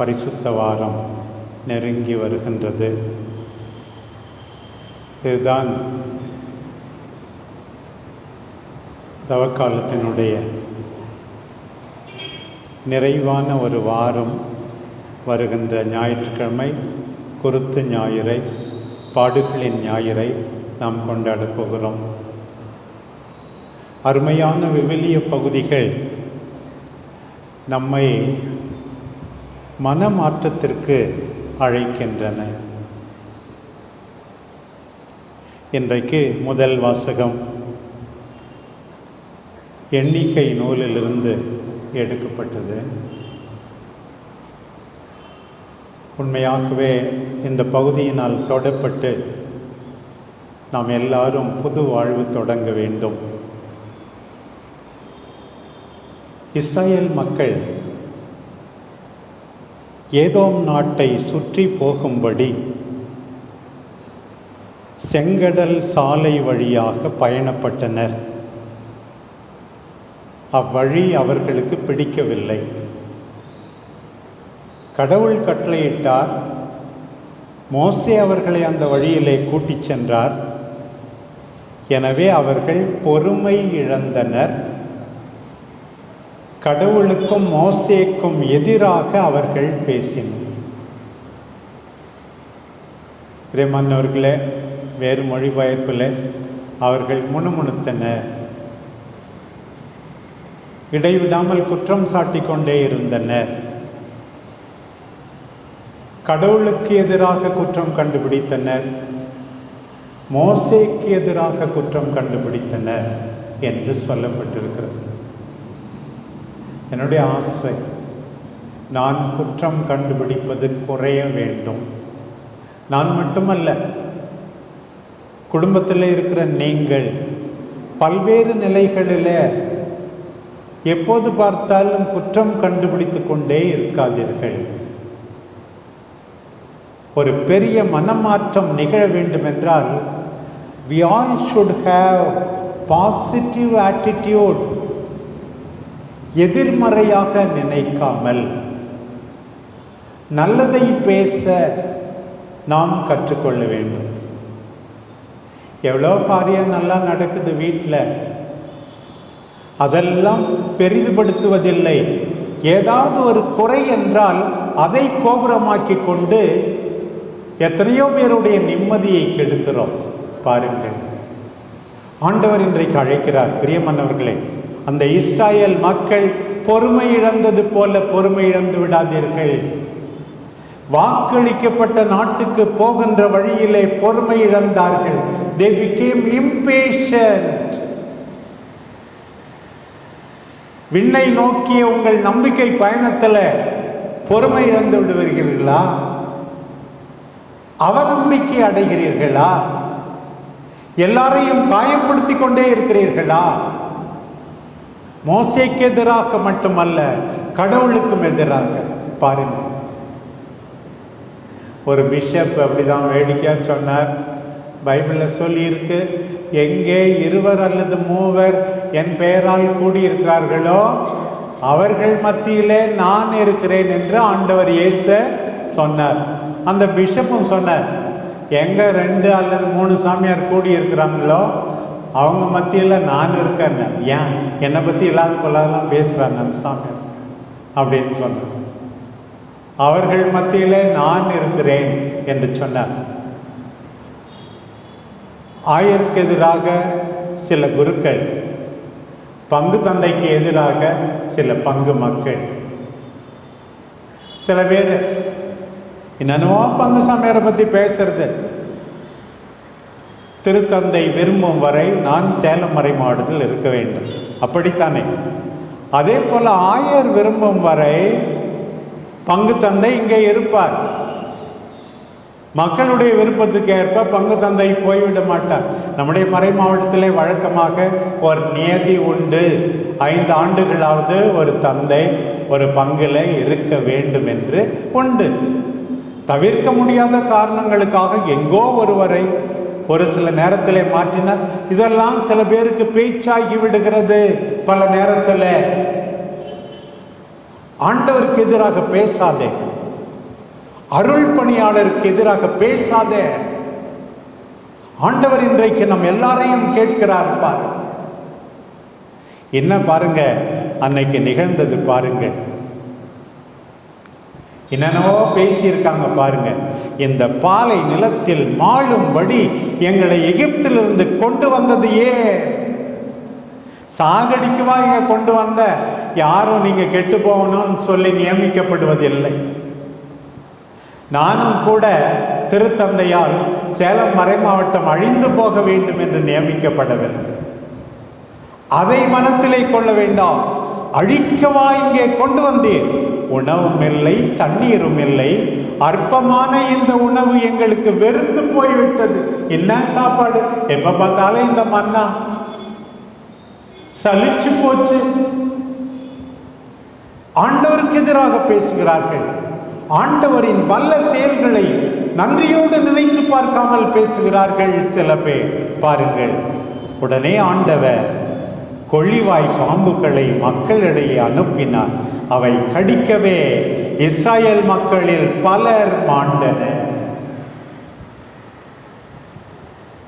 பரிசுத்த வாரம் நெருங்கி வருகின்றது. இதுதான் தவக்காலத்தினுடைய நிறைவான ஒரு வாரம் வருகின்ற ஞாயிற்றுக்கிழமை குருத்து ஞாயிறை பாடுகளின் ஞாயிறை நாம் கொண்டாடப் போகிறோம். அருமையான விவிலிய பகுதிகள் நம்மை மனமாற்றத்திற்கு அழைக்கின்றன. இன்றைக்கு முதல் வாசகம். எண்ணிக்கை நூலிலிருந்து எடுக்கப்பட்டது. உண்மையாகவே இந்த பகுதியினால் தொடப்பட்டு நாம் எல்லாரும் புது வாழ்வு தொடங்க வேண்டும். இஸ்ரேல் மக்கள் ஏதோம் நாட்டை சுற்றி போகும்படி செங்கடல் சாலை வழியாக பயணப்பட்டனர். அவ்வழி அவர்களுக்கு பிடிக்கவில்லை. கடவுள் கட்டளையிட்டார் மோசே அவர்களை அந்த வழியிலே கூட்டிச் சென்றார். எனவே அவர்கள் பொறுமை இழந்தனர். கடவுளுக்கும் மோசேக்கும் எதிராக அவர்கள் பேசினர். பிரேமன்னவர்களே வேறு மொழிபெயர்ப்பில் அவர்கள் முணுமுணுத்தனர். இடைவிடாமல் குற்றம் சாட்டி கொண்டே இருந்தனர். கடவுளுக்கு எதிராக குற்றம் கண்டுபிடித்தனர். மோசேக்கு எதிராக குற்றம் கண்டுபிடித்தனர் என்று சொல்லப்பட்டிருக்கிறது. என்னுடைய ஆசை நான் குற்றம் கண்டுபிடிப்பது குறைய வேண்டும். நான் மட்டுமல்ல குடும்பத்தில் இருக்கிற நீங்கள் பல்வேறு நிலைகளில் எப்போது பார்த்தாலும் குற்றம் கண்டுபிடித்து கொண்டே இருக்காதீர்கள். ஒரு பெரிய மனமாற்றம் நிகழ வேண்டும் என்றால் we all should have positive attitude எதிர்மறையாக நினைக்காமல் நல்லதை பேச நாம் கற்றுக்கொள்ள வேண்டும். எவ்வளோ காரியம் நல்லா நடக்குது வீட்டில் அதெல்லாம் பெரிதுபடுத்துவதில்லை. ஏதாவது ஒரு குறை என்றால் அதை கோபுரமாக்கி கொண்டு எத்தனையோ பேருடைய நிம்மதியை கெடுக்கிறோம். பாருங்கள். ஆண்டவர் இன்றைக்கு அழைக்கிறார். பிரியமன்னவர்களே அந்த இஸ்ராயல் மக்கள் பொறுமை இழந்தது போல பொறுமை இழந்து விடாதீர்கள். வாக்களிக்கப்பட்ட நாட்டுக்கு போகின்ற வழியிலே பொறுமை இழந்தார்கள். They became impatient. விண்ணை நோக்கிய உங்கள் நம்பிக்கை பயணத்தில் பொறுமை இழந்து விட்டு வருகிறீர்களா? அவநம்பிக்கை அடைகிறீர்களா? எல்லாரையும் காயப்படுத்தி கொண்டே இருக்கிறீர்களா? மோசைக்கு எதிராக மட்டுமல்ல கடவுளுக்கும் எதிராக. பாருங்கள் ஒரு பிஷப் அப்படிதான் வேடிக்கையாக சொன்னார். பைபிளில் சொல்லியிருக்கு எங்கே இருவர் அல்லது மூவர் என் பெயரால் கூடியிருக்கிறார்களோ அவர்கள் மத்தியிலே நான் இருக்கிறேன் என்று ஆண்டவர் இயேச சொன்னார். அந்த பிஷப்பும் சொன்னார் எங்கே ரெண்டு அல்லது மூணு சாமியார் கூடி இருக்கிறாங்களோ அவங்க மத்தியில் நான் இருக்கேன் ஏன்? என்னை பற்றி இல்லாத கொள்ளாதெல்லாம் பேசுகிறாங்க அந்த சாமியார் அப்படின்னு சொன்னார். அவர்கள் மத்தியில் நான் இருக்கிறேன் என்று சொன்னார். ஆயருக்கு எதிராக சில குருக்கள் பங்கு தந்தைக்கு எதிராக சில பங்கு மக்கள். சில பேர் என்னென்னவோ பங்கு சமையரை பற்றி பேசுறது. திருத்தந்தை விரும்பும் வரை நான் சேலம் மறை மாவட்டத்தில் இருக்க வேண்டும். அப்படித்தானே? அதே போல் ஆயர் விரும்பும் வரை பங்கு தந்தை இங்கே இருப்பார். மக்களுடைய விருப்பத்துக்கு ஏற்ப பங்கு தந்தை போய்விட மாட்டார். நம்முடைய மறை மாவட்டத்திலே வழக்கமாக ஒரு நியதி உண்டு. ஐந்து ஆண்டுகளாவது ஒரு தந்தை ஒரு பங்கில் இருக்க வேண்டும் என்று உண்டு. தவிர்க்க முடியாத காரணங்களுக்காக எங்கோ ஒருவரை ஒரு சில நேரத்தில் மாற்றினார் இதெல்லாம் சில பேருக்கு பேச்சாகி விடுகிறது. பல நேரத்தில் ஆண்டவருக்கு எதிராக பேசாதே. அருள் பணியாளருக்கு எதிராக பேசாதே. ஆண்டவர் இன்றைக்கு நம் எல்லாரையும் கேட்கிறார் பாருங்க. என்ன பாருங்க? அன்னைக்கு நிகழ்ந்தது பாருங்கள். என்னென்னவோ பேசியிருக்காங்க பாருங்க. இந்த பாலை நிலத்தில் மாளும்படி எங்களை எகிப்திலிருந்து கொண்டு வந்தது ஏன்? சாகடிக்குமா இங்க கொண்டு வந்த? யாரும் நீங்க கெட்டு போகணும்னு சொல்லி நியமிக்கப்படுவதில்லை. நானும் கூட திருத்தந்தையால் சேலம் மறை மாவட்டம் அழிந்து போக வேண்டும் என்று நியமிக்கப்படவில்லை. அதை மனத்திலே கொள்ள வேண்டாம். அழிக்கவா இங்கே கொண்டு வந்தீர்? உணவும் இல்லை தண்ணீரும் இல்லை அற்பமான இந்த உணவு எங்களுக்கு வெறுத்து போய்விட்டது. என்ன சாப்பாடு? எப்ப பார்த்தாலும் இந்த மன்னா சலிச்சு போச்சு. ஆண்டவருக்கு எதிராக பேசுகிறார்கள். ஆண்டவரின் வல்ல செயல்களை நன்றியோடு நினைத்து பார்க்காமல் பேசுகிறார்கள் சில பேர். பாருங்கள். உடனே ஆண்டவர் கொள்ளிவாய் பாம்புகளை மக்களிடையே அனுப்பினார். அவை கடிக்கவே இஸ்ராயேல் மக்களில் பலர் மாண்டனர்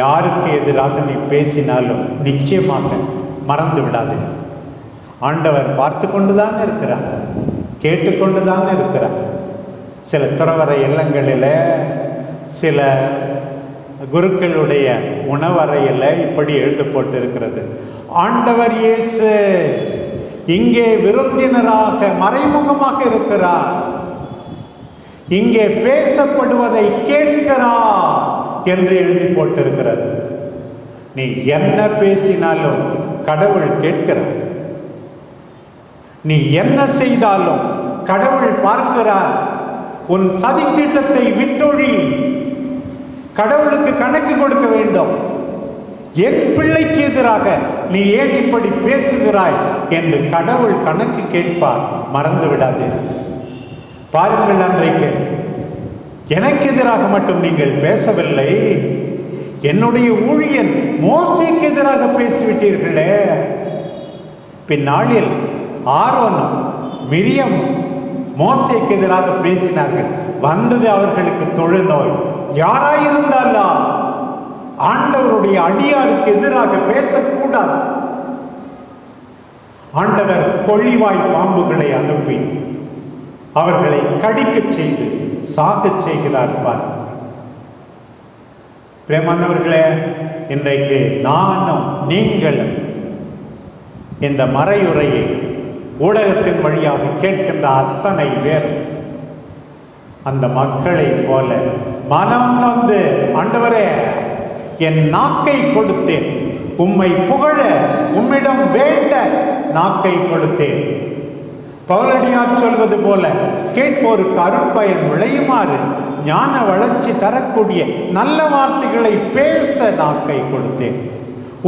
யாருக்கு எதிராக நீ பேசினாலும் நிச்சயமாக மறந்து விடாது. ஆண்டவர் பார்த்து கொண்டுதான் இருக்கிறார் கேட்டுக்கொண்டு தாங்க இருக்கிறார். சில துறவர இல்லங்களில் சில குருக்களுடைய உணவறையில் இப்படி எழுத போட்டிருக்கிறது ஆண்டவர் இயேசு! இங்கே விருந்தினராக மறைமுகமாக இருக்கிறார். இங்கே பேசப்படுவதை கேட்கிறார் என்று எழுதி போட்டிருக்கிறது. நீ என்ன பேசினாலும் கடவுள் கேட்கிறார். நீ என்ன செய்தாலும் கடவுள் பார்க்கிறார். உன் சதித்திட்டத்தை விட்டொழி. கடவுளுக்கு கணக்கு கொடுக்க வேண்டும். என் பிள்ளைக்கு எதிராக நீ ஏன் இப்படி பேசுகிறாய் என்று கடவுள் கணக்கு கேட்பார். மறந்து விடாதீர்கள் பாருங்கள் அன்றைக்கு எனக்கு எதிராக மட்டும் நீங்கள் பேசவில்லை. என்னுடைய ஊழியன் மோசைக்கு எதிராக பேசிவிட்டீர்களே. பின்னாளில் ஆரோனும் மிரியம் மோசைக்கு எதிராக பேசினார்கள். வந்தது அவர்களுக்கு தொழுநோய். யாராயிருந்தாலும் ஆண்டவருடைய அடியாருக்கு எதிராக பேசக்கூடாது. ஆண்டவர் கொள்ளிவாய் பாம்புகளை அனுப்பி அவர்களை கடிக்கச் செய்து சாகச் செய்கிறார் பாருங்கள். பிரேமானவர்களே இன்றைக்கு நானும் நீங்களும் இந்த மறையுரையை ஊடகத்தின் வழியாக கேட்கின்ற அத்தனை பேர் அந்த மக்களை போல மனம் வந்து ஆண்டவரே என் நாக்கை கொடுத்தேன். உம்மை புகழ உம்மிடம் வேண்ட நாக்கை கொடுத்தேன். பவுலடியார் சொல்வது போல கேட்போருக்கு அருட்பயன் விளையுமாறு ஞான வளர்ச்சி தரக்கூடிய நல்ல வார்த்தைகளை பேச நாக்கை கொடுத்தேன்.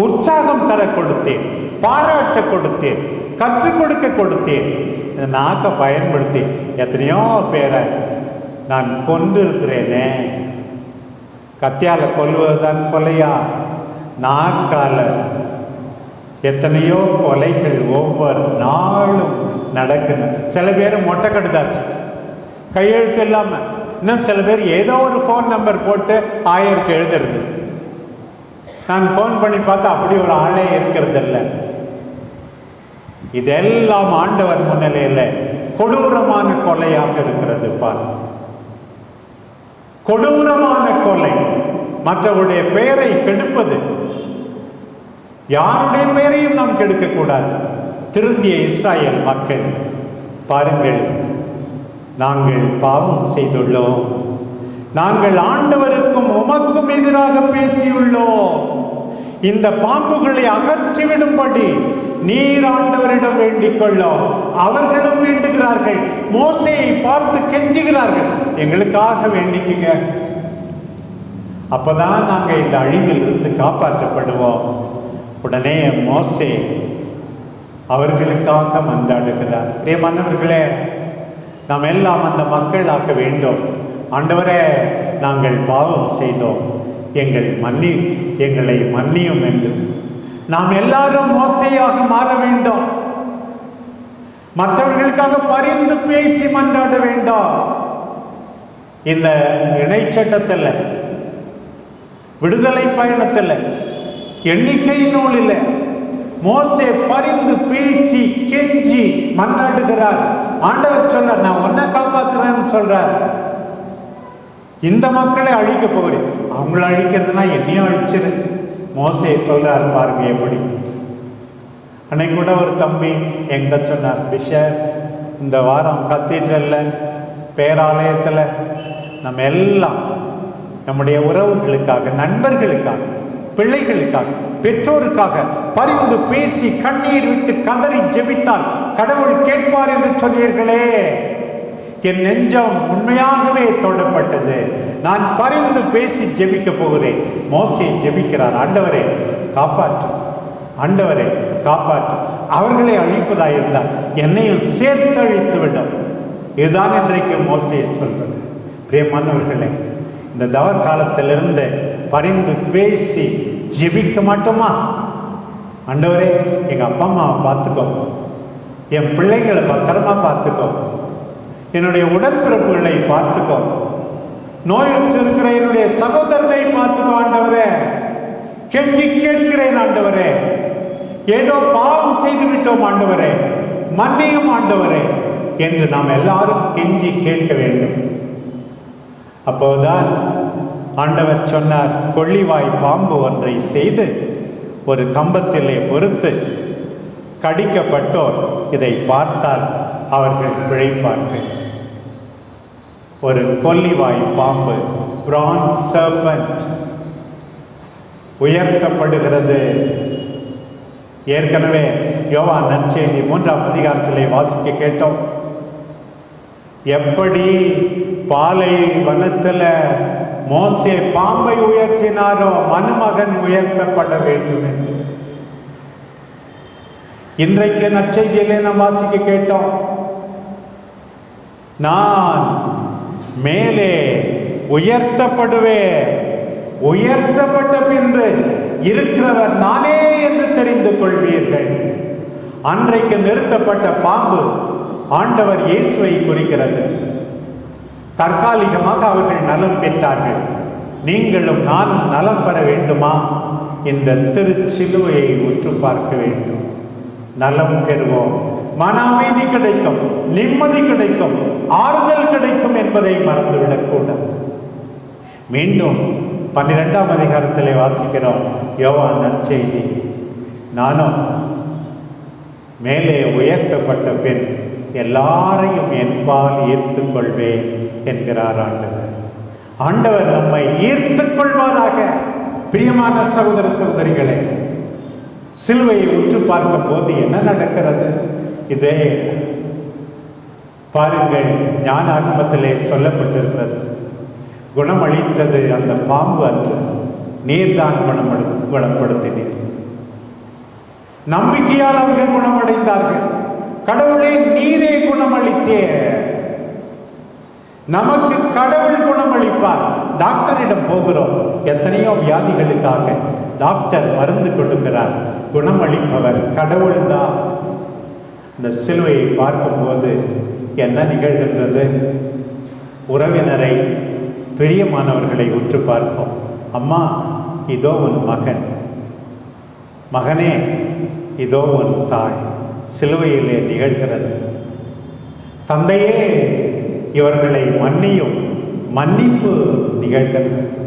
உற்சாகம் தர கொடுத்தேன் பாராட்ட கொடுத்தேன் கற்றுக் கொடுக்க கொடுத்தேன். இந்த நாக்கை பயன்படுத்தி எத்தனையோ பேரை நான் கொண்டு இருக்கிறேனே கத்தியால் கொல்வதுதான் கொலையா? நாக்கால. எத்தனையோ கொலைகள் ஒவ்வொரு நாளும் நடக்குது. சில பேர் மொட்டை கடுதாச்சு. கையெழுத்து இல்லாமல் இன்னும் சில பேர் ஏதோ ஒரு ஃபோன் நம்பர் போட்டு ஆயருக்கு எழுதுறது. நான் ஃபோன் பண்ணி பார்த்தா அப்படி ஒரு ஆளே இருக்கிறது இல்லை இதெல்லாம் ஆண்டவர் முன்னிலையில் கொடூரமான கொலையாக இருக்கிறது பாருங்கள் கொடூரமான கொலை மற்றவருடைய பெயரை கெடுப்பது. யாருடைய பெயரையும் நாம் கெடுக்கக்கூடாது. திருந்திய இஸ்ராயல் மக்கள் பாருங்கள் நாங்கள் பாவம் செய்துள்ளோம். நாங்கள் ஆண்டவருக்கும் உமக்கும் எதிராக பேசியுள்ளோம். இந்த பாம்புகளை அகற்றிவிடும்படி நீர் ஆண்டவரிடம் வேண்டிக் கொள்ளும். அவர்களும் வேண்டுகிறார்கள். மோசையை பார்த்து கெஞ்சுகிறார்கள். எங்களுக்காக வேண்டிக்குங்க. அப்பதான் நாங்க இந்த அழிவில் இருந்து காப்பாற்றப்படுவோம். உடனே மோசே அவர்களுக்காக மன்றாடுகிறார். பிரியமானவர்களே நாம் எல்லாம் அந்த மக்களாக வேண்டும். ஆண்டவரே நாங்கள் பாவம் செய்தோம். எங்கள் மன்னி எங்களை மன்னியும் என்று. நாம் எல்லாரும் மோசையாக மாற வேண்டும். மற்றவர்களுக்காக பரிந்து பேசி மன்றாட வேண்டாம். இந்த இணைச்சட்டத்தில் விடுதலை பயணத்தில் எண்ணிக்கை நூலில் மோசே பரிந்து பேசி கெஞ்சி மன்றாடுகிறார். ஆண்டவர் சொன்னார் நான் உன்னை காப்பாத்துறேன்னு சொல்றார். இந்த மக்களை அழிக்க போகிறேன். அவங்கள அழிக்கிறதுனா என்னையும் அழிச்சிரு. மோசே சொல்றார் பாருங்க எப்படி? அன்னைக்கு கூட ஒரு தம்பி எங்கிட்ட சொன்னார் பிஷ இந்த வாரம் கத்தீட்ரல்ல பேராலயத்தில் நம்ம எல்லாம் நம்முடைய உறவுகளுக்காக நண்பர்களுக்காக பிள்ளைகளுக்காக பெற்றோருக்காக பரிந்து பேசி கண்ணீர் விட்டு கதறி ஜெபித்தால் கடவுள் கேட்பார் என்று சொன்னீர்களே என் நெஞ்சம் உண்மையாகவே தொடப்பட்டது. நான் பரிந்து பேசி ஜெபிக்க போகிறேன். மோசையை ஜெபிக்கிறார் ஆண்டவரே காப்பாற்று. ஆண்டவரே காப்பாற்று. அவர்களை அழிப்பதாயிருந்தால் என்னையும் சேர்த்து அழித்து விடும் இதுதான் இன்றைக்கு மோசையை சொல்வது? பிரியமானவர்களே இந்த தவ காலத்திலிருந்து பரிந்து பேசி ஜெபிக்க மாட்டோமா? ஆண்டவரே எங்கள் அப்பா அம்மாவை பார்த்துக்கோ. என் பிள்ளைங்களை பத்திரமா பார்த்துக்கோ. என்னுடைய உடன்பிறப்புகளை பார்த்துக்கோ. நோயுற்று இருக்கிற என்னுடைய சகோதரனை பார்த்துக்கோ ஆண்டவரே. கெஞ்சி கேட்கிறேன் ஆண்டவரே. ஏதோ பாவம் செய்து விட்டோம் ஆண்டவரே. மன்னியும் ஆண்டவரே. என்று நாம் எல்லாரும் கெஞ்சி கேட்க வேண்டும். அப்போதுதான் ஆண்டவர் சொன்னார் கொள்ளிவாய் பாம்பு ஒன்றை செய்து ஒரு கம்பத்திலே பொறுத்து கடிக்கப்பட்டோர் இதை பார்த்தால் அவர்கள் பிழைப்பார்கள். ஒரு கொல்லிவாய் பாம்பு பிரான்ஸ் சர்பன்ட் உயர்த்தப்படுகிறது. ஏற்கனவே யோவா நற்செய்தி மூன்றாம் அதிகாரத்திலே வாசிக்க கேட்டோம். எப்படி பாலை வனத்தில் மோசே பாம்பை உயர்த்தினாரோ மனுமகன் உயர்த்தப்பட வேண்டும் என்று. இன்றைக்கு நற்செய்தியிலே நாம் வாசிக்க கேட்டோம். நான் மேலே உயர்த்தப்படுவேன். உயர்த்தப்பட்ட பின்பு இருக்கிறவர் நானே என்று தெரிந்து கொள்வீர்கள். அன்றைக்கு நிறுத்தப்பட்ட பாம்பு ஆண்டவர் இயேசுவை குறிக்கிறது. தற்காலிகமாக அவர்கள் நலம் பெற்றார்கள். நீங்களும் நானும் நலம் பெற வேண்டுமா? இந்த திருச்சிலுவையை உற்று பார்க்க வேண்டும். நலம் பெறுவோம். மன அமைதி கிடைக்கும் நிம்மதி கிடைக்கும் ஆறுதல் கிடைக்கும் என்பதை மறந்துவிடக்கூடாது. மீண்டும் பன்னிரெண்டாம் அதிகாரத்திலே வாசிக்கிறோம் யோவா நற்செய்தி. நானும் மேலே உயர்த்தப்பட்ட பெண் எல்லாரையும் என்பால் ஈர்த்து கொள்வேன் என்கிறார் ஆண்டவர். ஆண்டவர் நம்மை ஈர்த்து கொள்வாராக பிரியமான சகோதர சகோதரிகளே சிலுவையை உற்று பார்க்கும் போது என்ன நடக்கிறது? இதே பாருங்கள் ஞான ஆகமத்திலே சொல்லப்பட்டிருக்கிறது. குணமளித்தது அந்த பாம்பு அன்று. நீர்தான் குணமடு குணப்படுத்தினீர். நம்பிக்கையால் அவர்கள் குணமடைந்தார்கள். கடவுளே நீரே குணமளித்தே. நமக்கு கடவுள் குணமளிப்பார். டாக்டரிடம் போகிறோம். எத்தனையோ வியாதிகளுக்காக டாக்டர் மருந்து கொடுக்கிறார். குணமளிப்பவர் கடவுள்தான். இந்த சிலுவையை பார்க்கும்போது என்ன நிகழ்கின்றது? உறவினரை பிரியமானவர்களை உற்று பார்ப்போம். அம்மா இதோ உன் மகன். மகனே இதோ உன் தாய். சிலுவையிலே நிகழ்கிறது. தந்தையே இவர்களை மன்னியும் மன்னிப்பு நிகழ்கின்றது.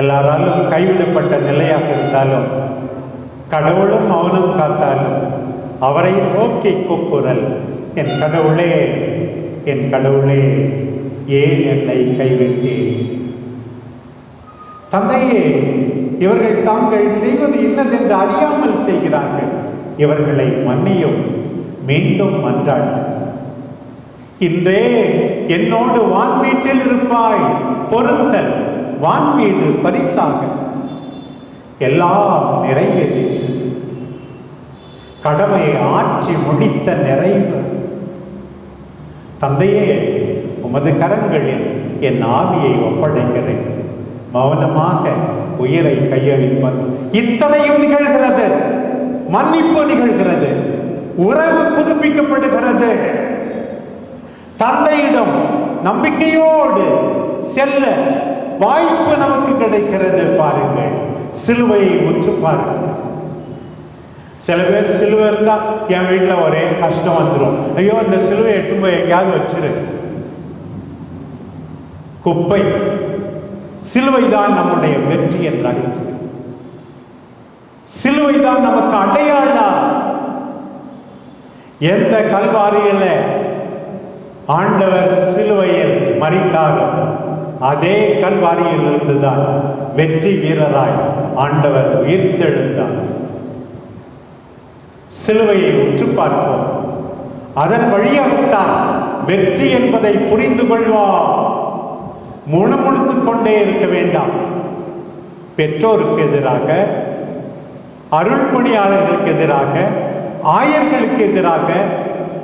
எல்லாராலும் கைவிடப்பட்ட நிலையாக இருந்தாலும் கடவுளும் மௌனம் காத்தாலும் அவரை நோக்கி கூக்குரல் என் கடவுளே என் கடவுளே ஏன் என்னை கைவிட்டே தந்தையே இவர்கள் தாங்கள் செய்வது இன்னதென்று அறியாமல் செய்கிறார்கள். இவர்களை மன்னியும் மீண்டும் மன்றாட்டு. இன்றே என்னோடு வான் வீட்டில் இருப்பாய் பொருத்தல் வான் வீடு பரிசாக. எல்லாம் நிறைவேறிற்று. கடமையை ஆற்றி முடித்த நிறைவு. தந்தையே உமது கரங்களில் என் ஆவியை ஒப்படைக்கிறேன். மௌனமாக உயிரை கையளிப்பது இத்தனையும் நிகழ்கிறது. மன்னிப்பு நிகழ்கிறது. உறவு புதுப்பிக்கப்படுகிறது. தந்தையிடம் நம்பிக்கையோடு செல்ல வாய்ப்பு நமக்கு கிடைக்கிறது. பாருங்கள் சிலுவையை உற்று பாருங்கள். சில பேர் சிலுவை இருந்தா என் வீட்டில் ஒரே கஷ்டம் வந்துடும் ஐயோ இந்த சிலுவை எட்டு போய் எங்கேயாவது வச்சிரு. குப்பை சிலுவை தான் நம்முடைய வெற்றி என்ற சிலுவை தான் நமக்கு அடையாளா எந்த கல்வாரியில் ஆண்டவர் சிலுவையில் மறித்தாரோ அதே கல்வாரியில் இருந்துதான் வெற்றி வீரராய் ஆண்டவர் உயிர்த்தெழுந்தார். சிலுவையை உற்று பார்ப்போம். அதன் வழியாகத்தான் வெற்றி என்பதை புரிந்து கொள்வோம். முணுமுணுத்துக் கொண்டே இருக்க வேண்டாம். பெற்றோருக்கு எதிராக அருள் பணியாளர்களுக்கு எதிராக ஆயர்களுக்கு எதிராக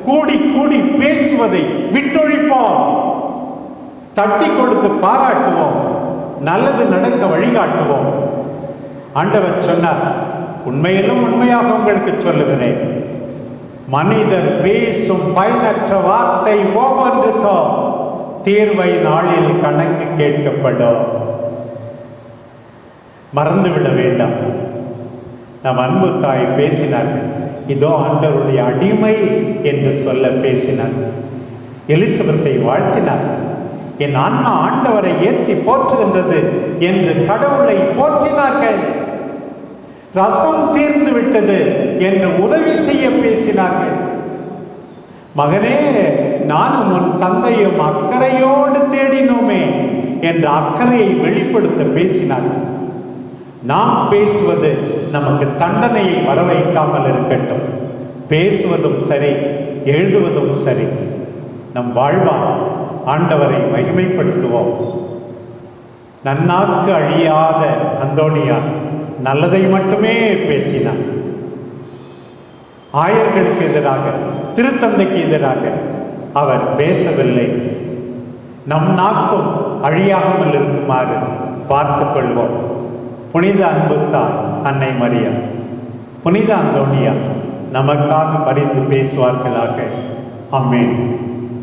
கூடி கூடி பேசுவதை விட்டொழிப்போம். தட்டி கொடுத்து பாராட்டுவோம். நல்லது நடக்க வழிகாட்டுவோம். ஆண்டவர் சொன்னார் உண்மையிலும் உண்மையாக உங்களுக்கு சொல்லுகிறேன். மனிதர் பேசும் பயனற்ற வார்த்தை ஒவ்வொன்றுக்கும் தீர்வை நாளில் கணக்கு கேட்கப்படும். மறந்துவிட வேண்டாம். நம் அன்பு தாய் பேசினார்கள். இதோ ஆண்டவருடைய அடிமை என்று சொல்ல பேசினார்கள். எலிசபெத்தை வாழ்த்தினார்கள். என் அண்ணா ஆண்டவரை ஏற்றி போற்றுகின்றது என்று கடவுளை போற்றினார்கள். ரசம் தீர்ந்து விட்டது என்று உதவி செய்ய பேசினார்கள். மகனே நானும் உன் தந்தையும் அக்கறையோடு தேடினோமே என்ற அக்கறையை வெளிப்படுத்த பேசினார்கள். நாம் பேசுவது நமக்கு தண்டனையை வர வைக்காமல் இருக்கட்டும். பேசுவதும் சரி எழுதுவதும் சரி. நம் வாழ்வால் ஆண்டவரை மகிமைப்படுத்துவோம். நன்னாக்கு அழியாத அந்தோணியார் நல்லதை மட்டுமே பேசினார். ஆயர்களுக்கு எதிராக திருத்தந்தைக்கு எதிராக அவர் பேசவில்லை. நம் நாக்கும் அழியாமல் இருக்குமாறு பார்த்துக் கொள்வோம் புனித அன்புத்தாய் அன்னை மரியா. புனித அந்தோணியா நமக்காக பறித்து பேசுவார்களாக. அம்மேன்